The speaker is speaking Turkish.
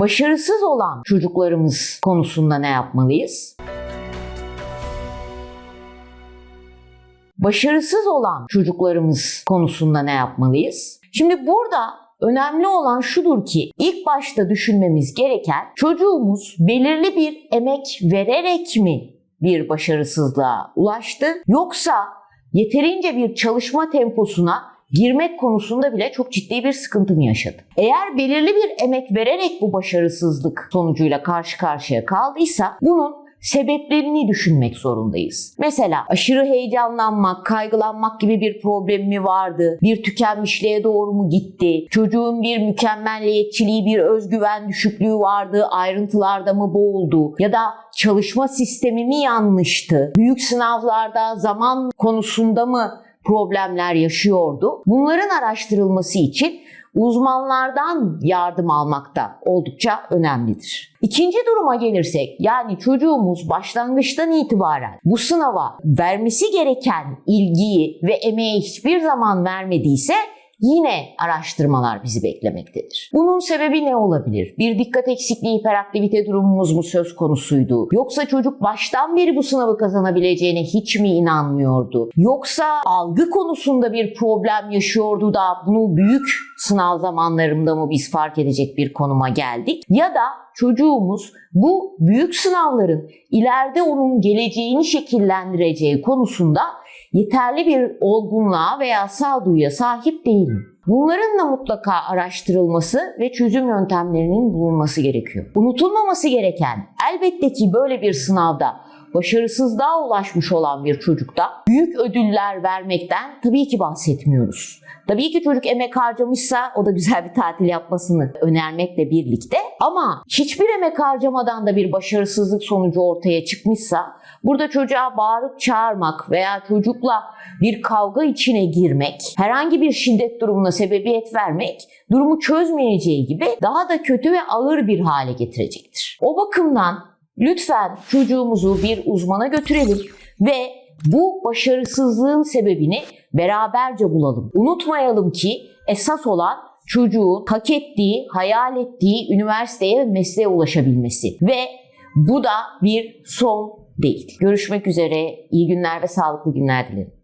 Başarısız olan çocuklarımız konusunda ne yapmalıyız? Başarısız olan çocuklarımız konusunda ne yapmalıyız? Şimdi burada önemli olan şudur ki ilk başta düşünmemiz gereken çocuğumuz belirli bir emek vererek mi bir başarısızlığa ulaştı yoksa yeterince bir çalışma temposuna girmek konusunda bile çok ciddi bir sıkıntı mı yaşadı? Eğer belirli bir emek vererek bu başarısızlık sonucuyla karşı karşıya kaldıysa bunun sebeplerini düşünmek zorundayız. Mesela aşırı heyecanlanmak, kaygılanmak gibi bir problem mi vardı? Bir tükenmişliğe doğru mu gitti? Çocuğun bir mükemmelliyetçiliği, bir özgüven düşüklüğü vardı, ayrıntılarda mı boğuldu? Ya da çalışma sistemi mi yanlıştı? Büyük sınavlarda zaman konusunda mı problemler yaşıyordu? Bunların araştırılması için uzmanlardan yardım almak da oldukça önemlidir. İkinci duruma gelirsek yani çocuğumuz başlangıçtan itibaren bu sınava vermesi gereken ilgiyi ve emeği hiçbir zaman vermediyse yine araştırmalar bizi beklemektedir. Bunun sebebi ne olabilir? Bir dikkat eksikliği, hiperaktivite durumumuz mu söz konusuydu? Yoksa çocuk baştan beri bu sınavı kazanabileceğine hiç mi inanmıyordu? Yoksa algı konusunda bir problem yaşıyordu da bunu büyük sınav zamanlarında mı biz fark edecek bir konuma geldik? Ya da çocuğumuz bu büyük sınavların ileride onun geleceğini şekillendireceği konusunda yeterli bir olgunluğa veya sağduyuya sahip değil? Bunların da mutlaka araştırılması ve çözüm yöntemlerinin bulunması gerekiyor. Unutulmaması gereken elbette ki böyle bir sınavda başarısızlığa ulaşmış olan bir çocukta büyük ödüller vermekten tabii ki bahsetmiyoruz. Tabii ki çocuk emek harcamışsa o da güzel bir tatil yapmasını önermekle birlikte ama hiçbir emek harcamadan da bir başarısızlık sonucu ortaya çıkmışsa burada çocuğa bağırıp çağırmak veya çocukla bir kavga içine girmek, herhangi bir şiddet durumuna sebebiyet vermek durumu çözmeyeceği gibi daha da kötü ve ağır bir hale getirecektir. O bakımdan lütfen çocuğumuzu bir uzmana götürelim ve bu başarısızlığın sebebini beraberce bulalım. Unutmayalım ki esas olan çocuğun hak ettiği, hayal ettiği üniversiteye ve mesleğe ulaşabilmesi ve bu da bir son değil. Görüşmek üzere. İyi günler ve sağlıklı günler dilerim.